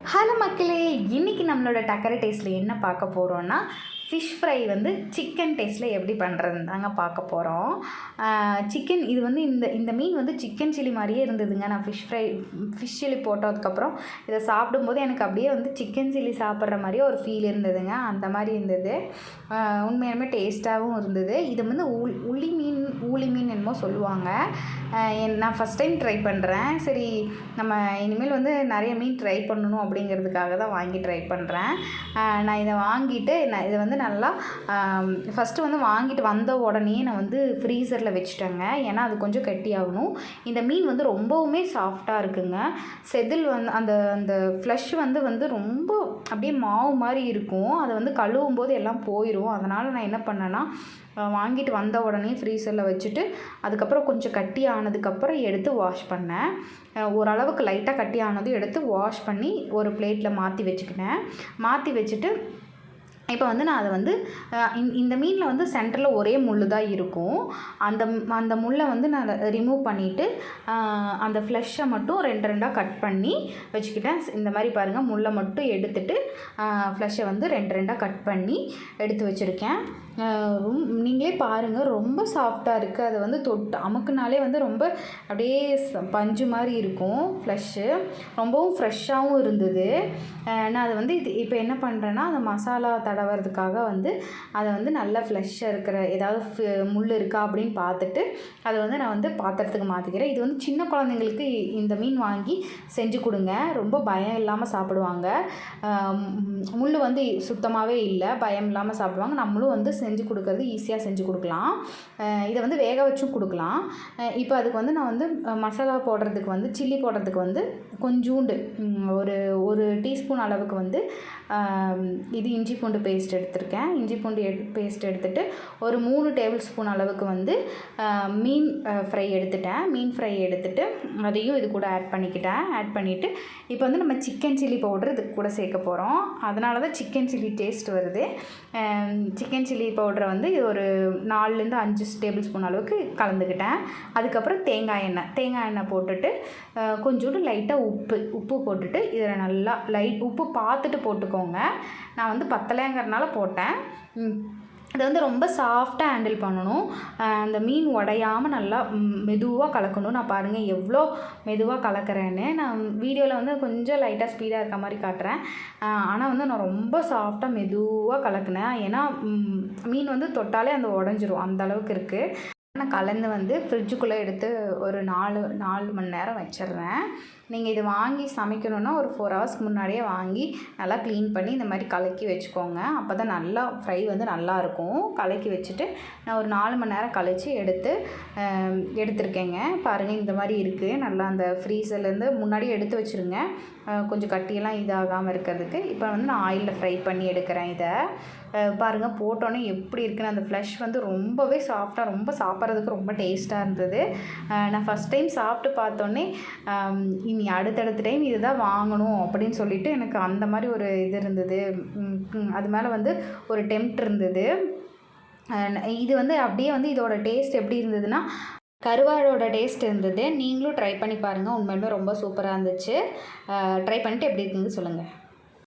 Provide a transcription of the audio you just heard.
Hello மக்களே இன்றைக்கி நம்மளோட டக்கரை டேஸ்ட்டில் என்ன பார்க்க போகிறோன்னா ஃபிஷ் ஃப்ரை வந்து சிக்கன் டேஸ்ட்டில் எப்படி பண்ணுறதுன்னு தாங்க பார்க்க போகிறோம் சிக்கன் இது வந்து இந்த இந்த மீன் வந்து சிக்கன் சில்லி மாதிரியே இருந்ததுங்க. நான் ஃபிஷ் ஃப்ரை ஃபிஷ் சில்லி போட்டதுக்கப்புறம் இதை சாப்பிடும்போது எனக்கு அப்படியே வந்து சிக்கன் சில்லி சாப்பிட்ற மாதிரியே ஒரு ஃபீல் இருந்ததுங்க. அந்த மாதிரி இருந்தது. உண்மையாலுமே டேஸ்ட்டாகவும் இருந்தது. இது வந்து உள் உள்ளி மீன் ஊளி மீன் என்னமோ சொல்லுவாங்க. நான் ஃபஸ்ட் டைம் ட்ரை பண்ணுறேன் சரி நம்ம இனிமேல் வந்து நிறைய மீன் ட்ரை பண்ணணும் அப்படிங்கிறதுக்காக தான் வாங்கி ட்ரை பண்ணுறேன் நான் இதை வாங்கிட்டு நான் இதை வந்து நல்லா ஃபஸ்ட்டு வந்து வாங்கிட்டு வந்த உடனே நான் வந்து ஃப்ரீசரில் வச்சுட்டேங்க. ஏன்னா அது கொஞ்சம் கெட்டியாகணும். இந்த மீன் வந்து ரொம்பவுமே சாஃப்டாக இருக்குங்க. செதில் வந்து அந்த அந்த ஃப்ளஷ் வந்து வந்து ரொம்ப அப்படியே மாவு மாதிரி இருக்கும். அதை வந்து கழுவும் போது எல்லாம் போயிடும் அதனால் நான் என்ன பண்ணேன்னா வாங்கிட்டு வந்த உடனே ஃப்ரீசரில் வச்சுட்டு அதுக்கப்புறம் கொஞ்சம் கட்டியாக ஆனதுக்கப்புறம் எடுத்து வாஷ் பண்ணேன். ஓரளவுக்கு லைட்டாக கட்டி ஆனதும் எடுத்து வாஷ் பண்ணி ஒரு பிளேட்டில் மாற்றி வச்சுக்கினேன். மாற்றி வச்சுட்டு இப்போ வந்து நான் அதை வந்து இந்த- மீனில் வந்து சென்டரில் ஒரே முள் தான் இருக்கும். அந்த அந்த முள்ளை வந்து நான் ரிமூவ் பண்ணிவிட்டு அந்த ஃப்ளெஷ்ஷை மட்டும் ரெண்டு ரெண்டாக கட் பண்ணி வச்சுக்கிட்டேன். இந்த மாதிரி பாருங்கள் முள்ளை மட்டும் எடுத்துட்டு ஃப்ளெஷ்ஷை வந்து ரெண்டு ரெண்டாக கட் பண்ணி எடுத்து வச்சுருக்கேன். நீங்களே பாருங்கள் ரொம்ப சாஃப்டாக இருக்குது அதை வந்து தொட்டு அமுக்குனாலே வந்து ரொம்ப அப்படியே பஞ்சு மாதிரி இருக்கும் ஃப்ளஷ்ஷு ரொம்பவும் ஃப்ரெஷ்ஷாகவும் இருந்தது. நான் அதை வந்து இது இப்போ என்ன பண்ணுறேன்னா அந்த மசாலா தடவுறதுக்காக வந்து அதை வந்து நல்லா ஃப்ளஷ்ஷாக இருக்கிற ஏதாவது ஃபு- முள் இருக்கா அப்படின்னு பார்த்துட்டு அதை வந்து நான் வந்து பாத்திரத்துக்கு மாற்றிக்கிறேன் இது வந்து சின்ன குழந்தைங்களுக்கு இந்த மீன் வாங்கி செஞ்சு கொடுங்க. ரொம்ப பயம் இல்லாமல் சாப்பிடுவாங்க. முள் வந்து சுத்தமாகவே இல்லை. பயம் இல்லாமல் சாப்பிடுவாங்க. நம்மளும் வந்து செஞ்சு கொடுக்கறது ஈஸியாக செஞ்சு கொடுக்கலாம். இதை வந்து வேக வச்சும் கொடுக்கலாம். இப்போ அதுக்கு வந்து நான் வந்து மசாலா போடுறதுக்கு வந்து சில்லி போடுறதுக்கு வந்து கொஞ்சூண்டு ஒரு ஒரு டீஸ்பூன் அளவுக்கு வந்து இது இஞ்சி பூண்டு பேஸ்ட் எடுத்திருக்கேன். இஞ்சி பூண்டு எடு பேஸ்ட் எடுத்துகிட்டு ஒரு மூணு டேபிள் ஸ்பூன் அளவுக்கு வந்து மீன் ஃப்ரை எடுத்துட்டேன். மீன் ஃப்ரை எடுத்துட்டு அதையும் இது கூட ஆட் பண்ணிக்கிட்டேன். ஆட் பண்ணிவிட்டு இப்போ வந்து நம்ம சிக்கன் சில்லி பவுடர் இது கூட சேர்க்க போகிறோம் அதனால தான் சிக்கன் சில்லி டேஸ்ட் வருது சிக்கன் சில்லி பவுடரை வந்து இது ஒரு நாலுலேருந்து அஞ்சு டேபிள் ஸ்பூன் அளவுக்கு கலந்துக்கிட்டேன். அதுக்கப்புறம் தேங்காய் எண்ணெய் தேங்காய் எண்ணெய் போட்டுட்டு கொஞ்சோண்டு லைட்டாக உப்பு உப்பு போட்டுட்டு இதில் நல்லா லைட் உப்பு பார்த்துட்டு போட்டுக்கோங்க. நான் வந்து பத்தலைங்கிறனால போட்டேன். இதை வந்து ரொம்ப சாஃப்டாக ஹேண்டில் பண்ணணும். அந்த மீன் உடையாமல் நல்லா மெதுவாக கலக்கணும். நான் பாருங்கள் எவ்வளோ மெதுவாக கலக்கிறேன்னு. நான் வீடியோவில் வந்து கொஞ்சம் லைட்டாக ஸ்பீடாக இருக்க மாதிரி காட்டுறேன். ஆனால் வந்து நான் ரொம்ப சாஃப்டாக மெதுவாக கலக்கினேன். ஏன்னா மீன் வந்து தொட்டாலே அந்த உடஞ்சிரும். அந்த அளவுக்கு இருக்குது நான் கலந்து வந்து ஃப்ரிட்ஜுக்குள்ளே எடுத்து ஒரு நாலு நாலு மணி நேரம் வச்சிடுறேன். நீங்கள் இது வாங்கி சமைக்கணுன்னா ஒரு ஃபோர் ஹவர்ஸ்க்கு முன்னாடியே வாங்கி நல்லா க்ளீன் பண்ணி இந்த மாதிரி கலக்கி வச்சுக்கோங்க. அப்போ தான் நல்லா ஃப்ரை வந்து நல்லாயிருக்கும் கலக்கி வச்சுட்டு நான் ஒரு நாலு மணி நேரம் கழித்து எடுத்து எடுத்திருக்கேங்க. பாருங்கள் இந்த மாதிரி இருக்குது நல்லா அந்த ஃப்ரீசர்லேருந்து முன்னாடியே எடுத்து வச்சுருங்க. கொஞ்சம் கட்டியெல்லாம் இதாகாமல் இருக்கிறதுக்கு. இப்போ வந்து நான் ஆயிலில் ஃப்ரை பண்ணி எடுக்கிறேன் இதை. பாருங்கள் போட்டோன்னே எப்படி இருக்குன்னு. அந்த ஃப்ளஷ் வந்து ரொம்பவே சாஃப்டாக ரொம்ப சாப்பிட்றதுக்கு ரொம்ப டேஸ்ட்டாக இருந்தது. நான் ஃபஸ்ட் டைம் சாப்பிட்டு பார்த்தோன்னே நீ அடுத்தடுத்த டைம் இதுதான் வாங்கணும் அப்படின்னு சொல்லிட்டு எனக்கு அந்த மாதிரி ஒரு இது இருந்தது. அது மேலே வந்து ஒரு டெம்ட் இருந்தது. இது வந்து அப்படியே வந்து இதோட டேஸ்ட் எப்படி இருந்ததுன்னா கருவாடோட டேஸ்ட் இருந்தது. நீங்களும் ட்ரை பண்ணி பாருங்கள் உண்மையிலுமே ரொம்ப சூப்பராக இருந்துச்சு. ட்ரை பண்ணிட்டு எப்படி இருக்குங்க சொல்லுங்கள்